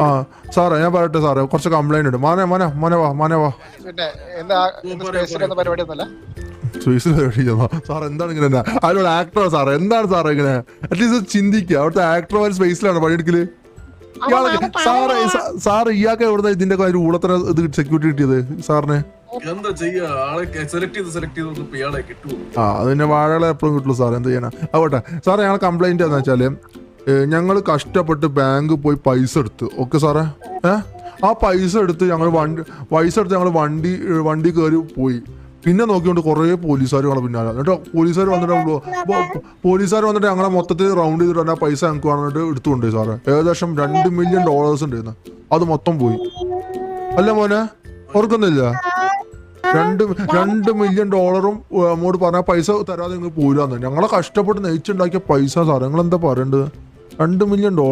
ആ സാറേ ഞാൻ പറയട്ടെ സാറേ കുറച്ച് കംപ്ലൈന്റ് ഉണ്ട്. മോനെ മോനെ മോനെ വാ മോനെ വാ. എന്താ സ്പേസിൽ സാർ എന്താണ് ഇങ്ങനെ? അതിലുള്ള ആക്ടർ സാറേ എന്താണ് സാറേ ഇങ്ങനെ? അറ്റ്ലീസ്റ്റ് ചിന്തിക്കുക അവിടുത്തെ ആക്ടർ സ്പേസിലാണ് പണിയെടുക്കൽ? ഇയാളൊക്കെ സാറേ സാ- സാറ് ഇയാൾക്ക് എവിടുന്ന ഇതിന്റെ ഒക്കെ ഒരു ഊളത്തര ഇത് സെക്യൂരിറ്റി കിട്ടിയത് സാറിന്? എന്താ ചെയ്യാ? ആളെ സെലക്ട് ചെയ്ത് സെലക്ട് ചെയ്ത് ഇപ്പൊ ഇയാളെ കിട്ടുമോ ആ അതിന്റെ വാഴകളെ എപ്പോഴും കിട്ടുള്ളൂ സാർ എന്ത് ചെയ്യാനാ? ആവട്ടെ. സാറേ ഞങ്ങൾ കംപ്ലൈന്റ് എന്ന് വെച്ചാൽ ഞങ്ങൾ കഷ്ടപ്പെട്ട് ബാങ്ക് പോയി പൈസ എടുത്ത്. ഓക്കെ സാറേ? ഏ? ആ പൈസ എടുത്ത് ഞങ്ങൾ വണ്ടി പൈസ എടുത്ത് ഞങ്ങൾ വണ്ടി വണ്ടി കയറി പോയി. പിന്നെ നോക്കിക്കൊണ്ട് കുറേ പോലീസുകാർ ഞങ്ങളെ പിന്നാലെ. എന്നിട്ട് പോലീസുകാർ വന്നിട്ട് പോലീസുകാർ വന്നിട്ട് ഞങ്ങളെ മൊത്തത്തിൽ റൗണ്ട് ചെയ്തിട്ട് ആ പൈസ ഞങ്ങൾക്ക് വന്നിട്ട് എടുത്തുകൊണ്ട് സാറേ. ഏകദേശം രണ്ട് മില്യൺ ഡോളേഴ്സ് ഉണ്ടായിരുന്നു. അത് മൊത്തം പോയി. അല്ല മോനെ? ഓർക്കുന്നില്ല? രണ്ട് രണ്ട് മില്യൺ ഡോളറും അങ്ങോട്ട് പറഞ്ഞാൽ പറഞ്ഞ പൈസ തരാതെ നിങ്ങൾ പോരാന്ന് ഞങ്ങളെ കഷ്ടപ്പെട്ട് നയിച്ചുണ്ടാക്കിയ പൈസ സാറേ. നിങ്ങൾ എന്താ പറയണ്ടത്? രണ്ട് മില്യൺ ഡോളർ